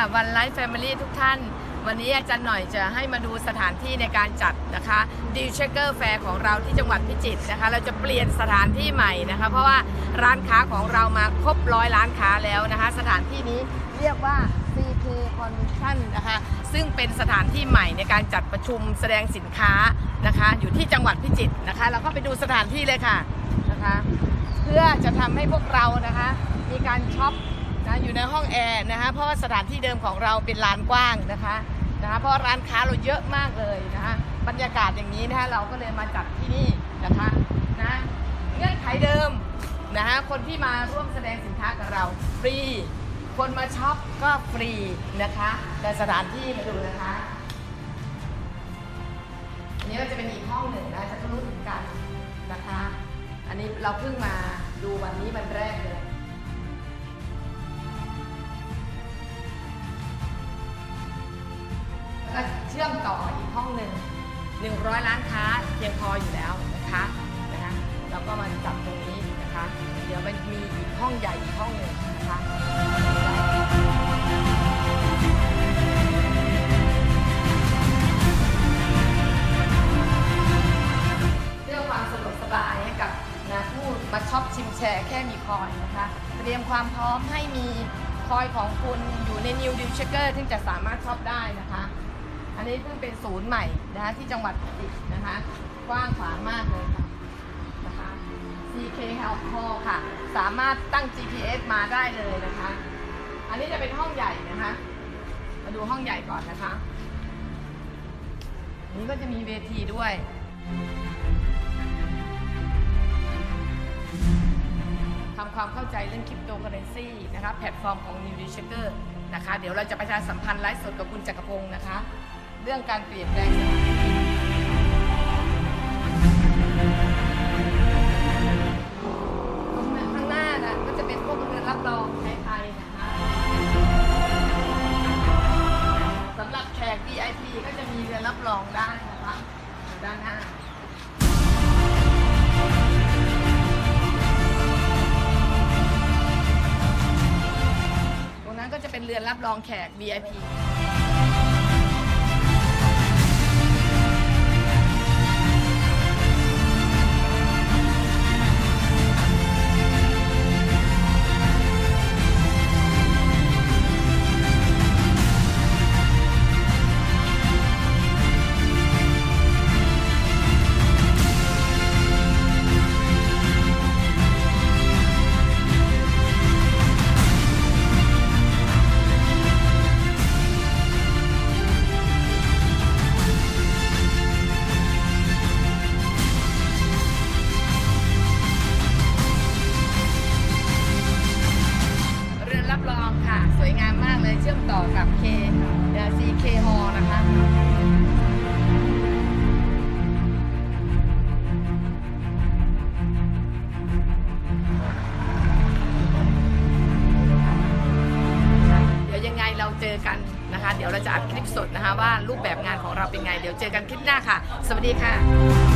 วัสดีค่ะวันไลฟ์แฟมิลี่ทุกท่าน วันนี้อาจารย์หน่อยจะให้มาดูสถานที่ในการจัดนะคะดิวเชคเกอร์แฟร์ของเราที่จังหวัดพิจิตรนะคะ เราจะเปลี่ยนสถานที่ใหม่นะคะ เพราะว่าร้านค้าของเรามาครบร้อยร้านค้าแล้วนะคะ สถานที่นี้เรียกว่า CK Convention นะคะ ซึ่งเป็นสถานที่ใหม่ในการจัดประชุมแสดงสินค้านะคะ อยู่ที่จังหวัดพิจิตรนะคะ เราก็ไปดูสถานที่เลยค่ะนะคะ เพื่อจะทำให้พวกเรานะคะ มีการช็อป นะอยู่ในห้องแอร์นะคะเพราะว่าสถานที่เดิมของเราเป็นลานกว้างนะคะนะคะเพราะร้านค้าเราเยอะมากเลยนะคะบรรยากาศอย่างนี้นะคะเราก็เลยมาจัดที่นี่นะคะนะเงื่อนไขเดิมนะคะคนที่มาร่วมแสดงสินค้ากับเราฟรี คนมาช็อปก็ฟรีนะคะแต่สถานที่มาดูนะคะอันนี้ก็จะเป็นอีกห้องหนึ่งนะจะรู้ถึงกันนะคะ อันนี้เราเพิ่งมาดูวันนี้วันแรกเลย ก็เชื่อมต่ออีกห้องหนึ่ง100 ล้านค้าเพียงพออยู่แล้วนะคะนะคะเราก็มาจับตรงนี้นะคะ เดี๋ยวมันมีอีกห้องใหญ่อีกห้องหนึ่งนะคะเพื่อความสะดวกสบายให้กับนะผู้มาช็อปชิมแชร์แค่มีคอยนะคะ เตรียมความพร้อมให้มีคอยของคุณอยู่ใน New Deal Checker ที่จะสามารถช็อปได้นะคะ อันนี้เพิ่งเป็นศูนย์ใหม่นะคะที่จังหวัดพิจิตรนะคะกว้างขวางมากเลยค่ะนะคะ CK Health Hall ค่ะ สามารถตั้ง GPS มาได้เลยนะคะ อันนี้จะเป็นห้องใหญ่นะคะ มาดูห้องใหญ่ก่อนนะคะนนี้ก็จะมีเวทีด้วยทำความเข้าใจเรื่องคริปโตเคอเรนซีนะคะแพลตฟอร์มของ New d e c h e c k e r นะคะ เดี๋ยวเราจะประชาสัมพันธ์ไลฟ์สดกับคุณจักรพงศ์นะคะ เรื่องการเปลี่ยนแปลงสถานที่ตรงนั้นข้างหน้านะก็จะเป็นพวกเรือนรับรองไทยๆนะคะสำหรับแขก VIP ก็จะมีเรือนรับรองได้นะคะด้านหน้าตรงนั้นก็จะเป็นเรือนรับรองแขก VIP อัดคลิปสดนะคะว่ารูปแบบงานของเราเป็นไง เดี๋ยวเจอกันคลิปหน้าค่ะ สวัสดีค่ะ